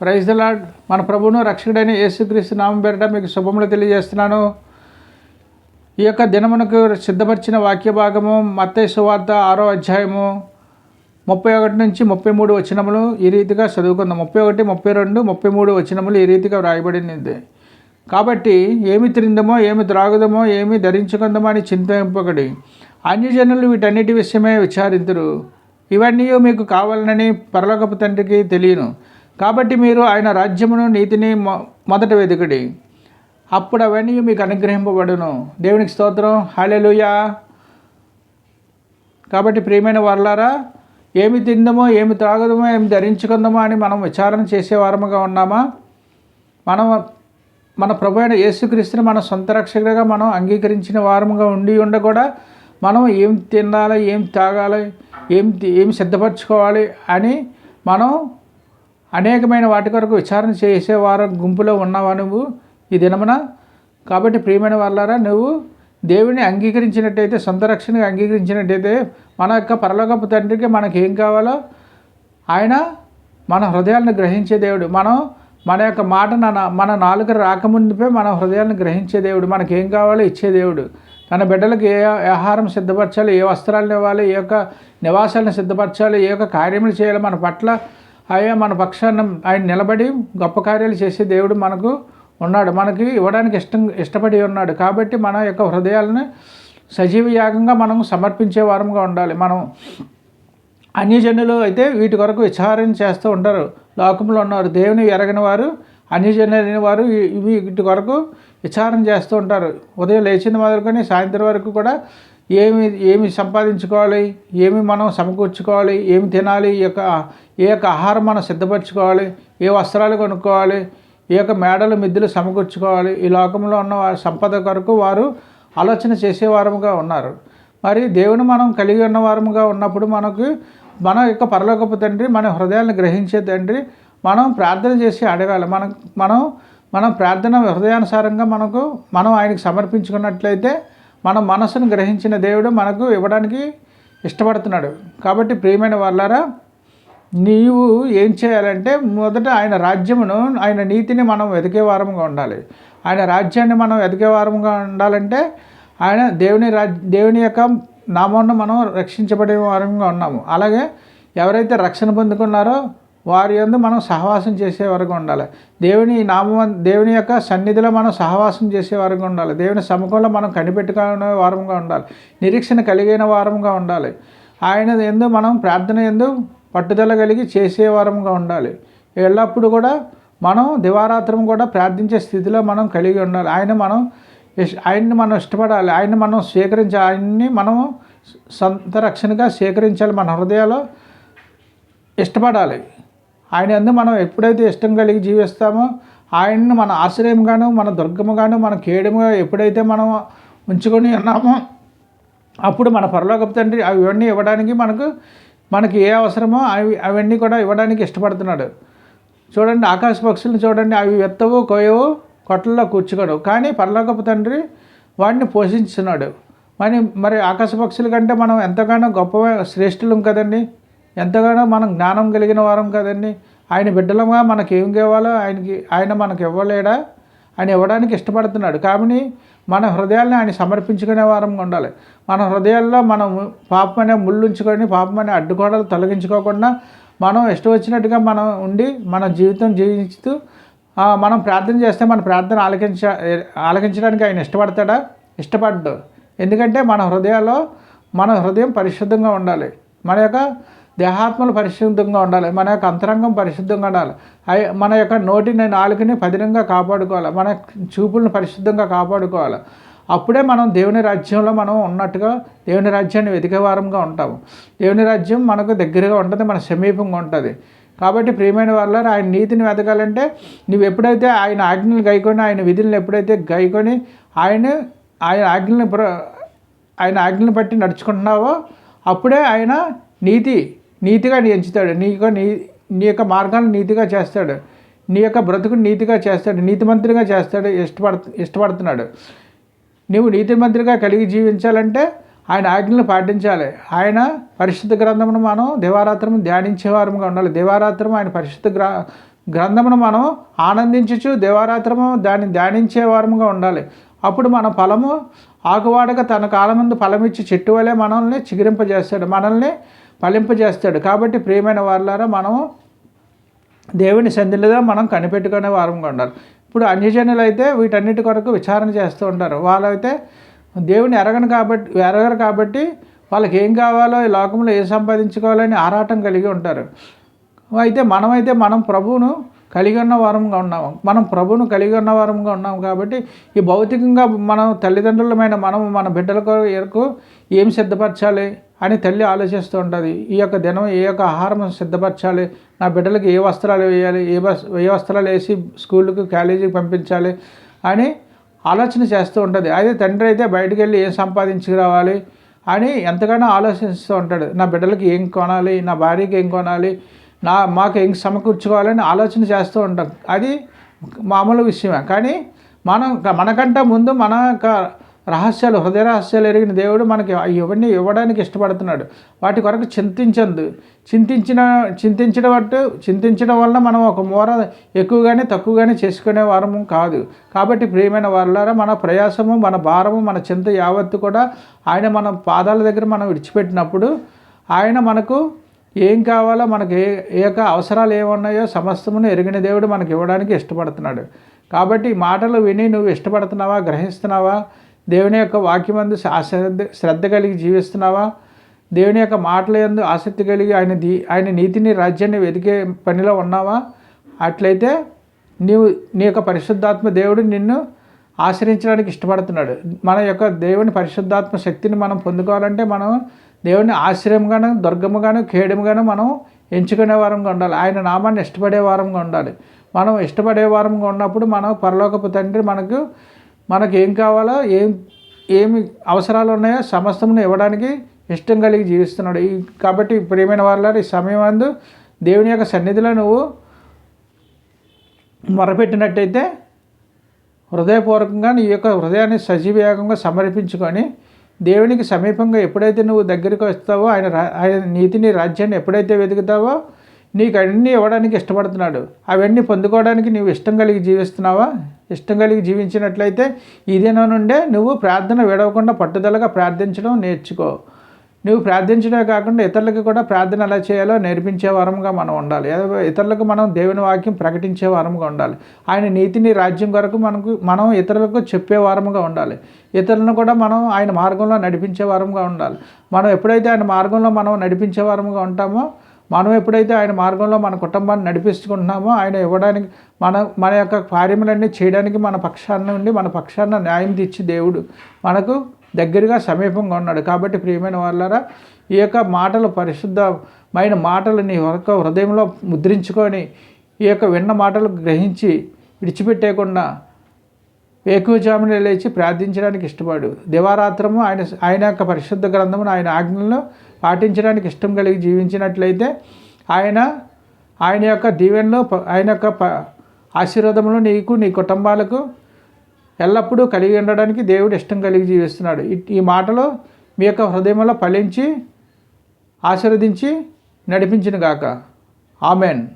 Praise lord మన ప్రభువును రక్షకుడైన యేసుక్రీస్తు నామం పేరిట మీకు శుభములు తెలియజేస్తున్నాను. ఈ యొక్క దినమునకు సిద్ధపరిచిన వాక్య భాగము మత్తయి సువార్త ఆరో అధ్యాయము ముప్పై ఒకటి నుంచి ముప్పై మూడు వచనములు ఈ రీతిగా చదువుకుందాం. ముప్పై ఒకటి ముప్పై రెండు ముప్పై మూడు వచనములు ఈ రీతిగా వ్రాయబడినది. కాబట్టి ఏమి తిరిందమో ఏమి త్రాగుదమో ఏమి ధరించుకుందామో అని చింతింపకడి. అన్యజనులు వీటన్నిటి విషయమే విచారింతురు. ఇవన్నీ మీకు కావాలనని పరలోకపు తండ్రికి తెలియను. కాబట్టి మీరు ఆయన రాజ్యమును నీతిని మొ- మొదట వెతుకుడి అప్పుడు అవన్నీ మీకు అనుగ్రహింపబడును. దేవునికి స్తోత్రం. హాలెలుయా కాబట్టి ప్రియమైన వర్లారా ఏమి తిందమో ఏమి త్రాగదమో ఏమి ధరించుకుందామో అని మనం విచారణ చేసేవారముగా ఉన్నామా? మనం మన ప్రభు అయిన యేసుక్రీస్తుని మన సొంత రక్షకుడిగా మనం అంగీకరించిన వారముగా ఉండి ఉండ కూడా మనం ఏం తినాలి ఏం తాగాలి ఏం ఏమి ఏం సిద్ధపరచుకోవాలి అని మనం అనేకమైన వాటి కొరకు విచారణ చేసేవారు గుంపులో ఉన్నావా నువ్వు ఈ దినమున? కాబట్టి ప్రియమైన వాళ్ళారా నువ్వు దేవుని అంగీకరించినట్టయితే సొంత రక్షణగా అంగీకరించినట్టయితే మన యొక్క పరలోకపు తండ్రికి మనకి ఏం కావాలో ఆయన మన హృదయాలను గ్రహించే దేవుడు. మనం మన యొక్క మాట నా- మన నాలుక రాకముందుపై మన హృదయాలను గ్రహించే దేవుడు. మనకి ఏం కావాలో ఇచ్చే దేవుడు. తన బిడ్డలకు ఏ ఆహారం సిద్ధపరచాలి ఏ వస్త్రాలను ఇవ్వాలి ఏ యొక్క నివాసాలను సిద్ధపరచాలి ఏ యొక్క కార్యములు చేయాలి మన పట్ల ఆయన మన పక్షాన ఆయన నిలబడి గొప్ప కార్యాలు చేసే దేవుడు మనకు ఉన్నాడు. మనకి ఇవ్వడానికి ఇష్టం ఇష్టపడి ఉన్నాడు. కాబట్టి మన యొక్క హృదయాలను సజీవ యాగంగా మనం సమర్పించే వారంగా ఉండాలి. మనం అన్యజనులు అయితే వీటి కొరకు విచారణ చేస్తూ ఉంటారు లోకంలో ఉన్నారు. దేవుని ఎరగని వారు అన్యజనులైన వారు వీటి కొరకు విచారణ చేస్తూ ఉంటారు. ఉదయం లేచిన మొదలుకొని సాయంత్రం వరకు కూడా ఏమి ఏమి సంపాదించుకోవాలి ఏమి మనం సమకూర్చుకోవాలి ఏమి తినాలి ఈ యొక్క ఏ యొక్క ఆహారం మనం సిద్ధపరచుకోవాలి ఏ వస్త్రాలు కొనుక్కోవాలి ఈ యొక్క మేడలు మిద్దులు సమకూర్చుకోవాలి ఈ లోకంలో ఉన్న వారి సంపద కొరకు వారు ఆలోచన చేసేవారముగా ఉన్నారు. మరి దేవుని మనం కలిగి ఉన్నవారముగా ఉన్నప్పుడు మనకు మన యొక్క పరలోకపు తండ్రి మన హృదయాన్ని గ్రహించే తండ్రి మనం ప్రార్థన చేసి అడగాలి. మనం మనం మనం ప్రార్థన హృదయానుసారంగా మనకు మనం ఆయనకు సమర్పించుకున్నట్లయితే మన మనసును గ్రహించిన దేవుడు మనకు ఇవ్వడానికి ఇష్టపడుతున్నాడు. కాబట్టి ప్రియమైన వాళ్ళారా నీవు ఏం చేయాలంటే మొదట ఆయన రాజ్యమును ఆయన నీతిని మనం వెతికే వారముగా ఉండాలి. ఆయన రాజ్యాన్ని మనం వెతికే వారముగా ఉండాలంటే ఆయన దేవుని రాజ్ దేవుని యొక్క నామాన్ని మనం రక్షించబడే వారంగా ఉన్నాము. అలాగే ఎవరైతే రక్షణ పొందుకున్నారో వారి యందు మనం సహవాసం చేసే వరకు ఉండాలి. దేవుని నామం దేవుని యొక్క సన్నిధిలో మనం సహవాసం చేసే వరకు ఉండాలి. దేవుని సముఖంలో మనం కనిపెట్టుకునే వారంగా ఉండాలి. నిరీక్షణ కలిగిన వారంగా ఉండాలి. ఆయన ఎందు మనం ప్రార్థన ఎందు పట్టుదల కలిగి చేసే వారంగా ఉండాలి. ఎల్లప్పుడూ కూడా మనం దివారాత్రం కూడా ప్రార్థించే స్థితిలో మనం కలిగి ఉండాలి. ఆయన మనం ఆయన్ని మనం ఇష్టపడాలి. ఆయన్ని మనం స్వీకరించాలి. ఆయన్ని మనం సొంత రక్షణగా స్వీకరించాలి. మన హృదయాల్లో ఇష్టపడాలి. ఆయన అందు మనం ఎప్పుడైతే ఇష్టం కలిగి జీవిస్తామో ఆయన్ని మన ఆశ్రయంగాను మన దుర్గముగాను మన కేయడముగా ఎప్పుడైతే మనం ఉంచుకొని ఉన్నామో అప్పుడు మన పరలోకపు తండ్రి అవన్నీ ఇవ్వడానికి మనకు మనకి ఏ అవసరమో అవి అవన్నీ కూడా ఇవ్వడానికి ఇష్టపడుతున్నాడు. చూడండి ఆకాశ పక్షులను చూడండి అవి ఎత్తవు కోయవు కొట్టల్లో కూర్చుకోడు. కానీ పరలోకపు తండ్రి వాడిని పోషించున్నాడు. మరి మరి ఆకాశ పక్షుల కంటే మనం ఎంతగానో గొప్ప శ్రేష్ఠులం కదండి. ఎంతగానో మనం జ్ఞానం కలిగిన వారం కదండి. ఆయన బిడ్డలంగా మనకి ఏం కావాలో ఆయనకి ఆయన మనకి ఇవ్వలేడా? ఆయన ఇవ్వడానికి ఇష్టపడుతున్నాడు. కాబట్టి మన హృదయాల్ని ఆయన సమర్పించుకునే వారంగా ఉండాలి. మన హృదయాల్లో మనం పాపం అనే ముళ్ళు ఉంచుకొని పాపం అనే తొలగించుకోకుండా మనం ఇష్టం వచ్చినట్టుగా మనం ఉండి మన జీవితం జీవిస్తూ మనం ప్రార్థన చేస్తే మన ప్రార్థన ఆలకించ ఆలకించడానికి ఆయన ఇష్టపడతాడా? ఇష్టపడ్డు. ఎందుకంటే మన హృదయాల్లో మన హృదయం పరిశుద్ధంగా ఉండాలి. మన యొక్క దేహాత్మలు పరిశుద్ధంగా ఉండాలి. మన యొక్క అంతరంగం పరిశుద్ధంగా ఉండాలి. అయి- మన యొక్క నోటిని నాలుకని పదినంగా కాపాడుకోవాలి. మన చూపులను పరిశుద్ధంగా కాపాడుకోవాలి. అప్పుడే మనం దేవుని రాజ్యంలో మనం ఉన్నట్టుగా దేవుని రాజ్యాన్ని వెతికేవారంగా ఉంటాము. దేవుని రాజ్యం మనకు దగ్గరగా ఉంటుంది మన సమీపంగా ఉంటుంది. కాబట్టి ప్రియమైన వాళ్ళ ఆయన నీతిని వెతకాలంటే నువ్వు ఎప్పుడైతే ఆయన ఆజ్ఞలు గైకొని ఆయన విధులను ఎప్పుడైతే గైకొని ఆయన ఆయన ఆజ్ఞలను ప్ర- ఆయన ఆజ్ఞలను బట్టి నడుచుకుంటున్నావో అప్పుడే ఆయన నీతి నీతిగా నీ ఎంచుతాడు. నీ నీ యొక్క మార్గాలను నీతిగా చేస్తాడు. నీ యొక్క బ్రతుకుని నీతిగా చేస్తాడు. నీతిమంతుడిగా చేస్తాడు. ఇష్టపడు ఇష్టపడుతున్నాడు. నువ్వు నీతిమంతుడిగా కలిగి జీవించాలంటే ఆయన ఆజ్ఞలను పాటించాలి. ఆయన పరిశుద్ధ గ్రంథమును మనం దివారాత్రం ధ్యానించేవారముగా ఉండాలి. దివారాత్రము ఆయన పరిశుద్ధ గ్ర గ్రంథమును మనం ఆనందించుచు దేవారాత్రము దాన్ని ధ్యానించే వారముగా ఉండాలి. అప్పుడు మన ఫలము ఆకువాడక తన కాలమందు ఫలమిచ్చి చెట్టు వలె మనల్ని చిగిరింపజేస్తాడు. మనల్ని ఫలింపజేస్తాడు. కాబట్టి ప్రియమైన వాళ్ళారా మనము దేవుని సంధిలుగా మనం కనిపెట్టుకునే వారంగా ఉండాలి. ఇప్పుడు అన్యజనులు అయితే వీటన్నిటి కొరకు విచారణ చేస్తూ ఉంటారు. వాళ్ళైతే దేవుని ఎరగను కాబట్టి ఎరగరు కాబట్టి వాళ్ళకి ఏం కావాలో ఈ లోకంలో ఏం సంపాదించుకోవాలని ఆరాటం కలిగి ఉంటారు. అయితే మనమైతే మనం ప్రభువును కలిగి ఉన్న వారంగా ఉన్నాము. మనం ప్రభువును కలిగి ఉన్న వారంగా ఉన్నాం కాబట్టి ఈ భౌతికంగా మనం తల్లిదండ్రులమైన మనం మన బిడ్డల కొరకు ఏం సిద్ధపరచాలి? అని తల్లి ఆలోచిస్తూ ఉంటుంది. ఈ యొక్క దినం ఏ యొక్క ఆహారం సిద్ధపరచాలి. నా బిడ్డలకి ఏ వస్త్రాలు వేయాలి? ఏ బస్ ఏ వస్త్రాలు వేసి స్కూల్కి కాలేజీకి పంపించాలి? అని ఆలోచన చేస్తూ ఉంటుంది. అదే తండ్రి అయితే బయటికి వెళ్ళి ఏం సంపాదించుకురావాలి అని ఎంతగానో ఆలోచిస్తూ ఉంటాడు. నా బిడ్డలకి ఏం కొనాలి? నా భార్యకి ఏం కొనాలి? నా మాకు ఏం సమకూర్చుకోవాలని ఆలోచన చేస్తూ ఉంటాం. అది మామూలు విషయమే. కానీ మనం మనకంటే ముందు మన యొక్క రహస్యాలు హృదయ రహస్యాలు ఎరిగిన దేవుడు మనకి ఇవన్నీ ఇవ్వడానికి ఇష్టపడుతున్నాడు. వాటి కొరకు చింతించద్దు. చింతించిన చింతించడం బట్టు చింతించడం వల్ల మనం ఒక మూర ఎక్కువగానే తక్కువగానే చేసుకునే వారము కాదు. కాబట్టి ప్రియమైన వాళ్ళారా మన ప్రయాసము మన భారము మన చింత యావత్తు కూడా ఆయన మన పాదాల దగ్గర మనం విడిచిపెట్టినప్పుడు ఆయన మనకు ఏం కావాలో మనకి ఏ ఏ యొక్క అవసరాలు ఏమున్నాయో సమస్తమును ఎరిగిన దేవుడు మనకి ఇవ్వడానికి ఇష్టపడుతున్నాడు. కాబట్టి మాటలు విని నువ్వు ఇష్టపడుతున్నావా గ్రహిస్తున్నావా? దేవుని యొక్క వాక్యమందు శ్రద్ధ శ్రద్ధ కలిగి జీవిస్తున్నావా? దేవుని యొక్క మాటల ఎందు ఆసక్తి కలిగి ఆయన దీ ఆయన నీతిని రాజ్యాన్ని వెతికే పనిలో ఉన్నావా? అట్లయితే నీవు నీ యొక్క పరిశుద్ధాత్మ దేవుడు నిన్ను ఆశ్రయించడానికి ఇష్టపడుతున్నాడు. మన యొక్క దేవుని పరిశుద్ధాత్మ శక్తిని మనం పొందుకోవాలంటే మనం దేవుని ఆశ్రయంగాను దుర్గముగాను ఖేడముగాను మనం ఎంచుకునే వారంగా ఉండాలి. ఆయన నామాన్ని ఇష్టపడే వారంగా ఉండాలి. మనం ఇష్టపడే వారంగా ఉన్నప్పుడు మనం పరలోకపు తండ్రి మనకు మనకు ఏం కావాలో? ఏం ఏమి అవసరాలు ఉన్నాయో? సమస్తమును ఇవ్వడానికి ఇష్టం కలిగి జీవిస్తున్నాడు. ఈ కాబట్టి ప్రియమైన వాళ్ళ ఈ సమయం అందు దేవుని యొక్క సన్నిధిలో నువ్వు మొరపెట్టినట్టయితే హృదయపూర్వకంగా నీ యొక్క హృదయాన్ని సజీవయోగంగా సమర్పించుకొని దేవునికి సమీపంగా ఎప్పుడైతే నువ్వు దగ్గరికి వస్తావో ఆయన ఆయన నీతిని రాజ్యాన్ని ఎప్పుడైతే వెతుకుతావో నీకు అన్నీ ఇవ్వడానికి ఇష్టపడుతున్నాడు. అవన్నీ పొందుకోవడానికి నువ్వు ఇష్టం కలిగి జీవిస్తున్నావా? ఇష్టం కలిగి జీవించినట్లయితే ఇదేనా నుండే నువ్వు ప్రార్థన విడవకుండా పట్టుదలగా ప్రార్థించడం నేర్చుకో. నువ్వు ప్రార్థించడమే కాకుండా ఇతరులకు కూడా ప్రార్థన ఎలా చేయాలో నేర్పించే వారంగా మనం ఉండాలి. ఇతరులకు మనం దేవుని వాక్యం ప్రకటించే వారంగా ఉండాలి. ఆయన నీతిని రాజ్యం కొరకు మనకు మనం ఇతరులకు చెప్పే వారముగా ఉండాలి. ఇతరులను కూడా మనం ఆయన మార్గంలో నడిపించే వారంగా ఉండాలి. మనం ఎప్పుడైతే ఆయన మార్గంలో మనం నడిపించే వారముగా ఉంటామో మనం ఎప్పుడైతే ఆయన మార్గంలో మన కుటుంబాన్ని నడిపించుకుంటున్నామో ఆయన ఇవ్వడానికి మన మన యొక్క కార్యములన్నీ చేయడానికి మన పక్షాన్ని ఉండి మన పక్షాన్ని న్యాయం తెచ్చి దేవుడు మనకు దగ్గరగా సమీపంగా ఉన్నాడు. కాబట్టి ప్రియమైన వాళ్ళారా ఈ యొక్క మాటలు పరిశుద్ధమైన మాటలు నీ యొక్క హృదయంలో ముద్రించుకొని ఈ యొక్క విన్న మాటలు గ్రహించి విడిచిపెట్టేయకుండా వేకువజామున లేచి ప్రార్థించడానికి ఇష్టపడు. దివారాత్రము ఆయన ఆయన యొక్క పరిశుద్ధ గ్రంథమును ఆయన ఆజ్ఞలను పాటించడానికి ఇష్టం కలిగి జీవించినట్లయితే ఆయన ఆయన యొక్క దీవెనలో ఆయన యొక్క ఆశీర్వాదంలో నీకు నీ కుటుంబాలకు ఎల్లప్పుడూ కలిగి ఉండడానికి దేవుడు ఇష్టం కలిగి జీవిస్తున్నాడు. ఈ మాటలు మీ యొక్క హృదయంలో ఫలించి ఆశీర్వదించి నడిపించిన గాక. ఆమెన్.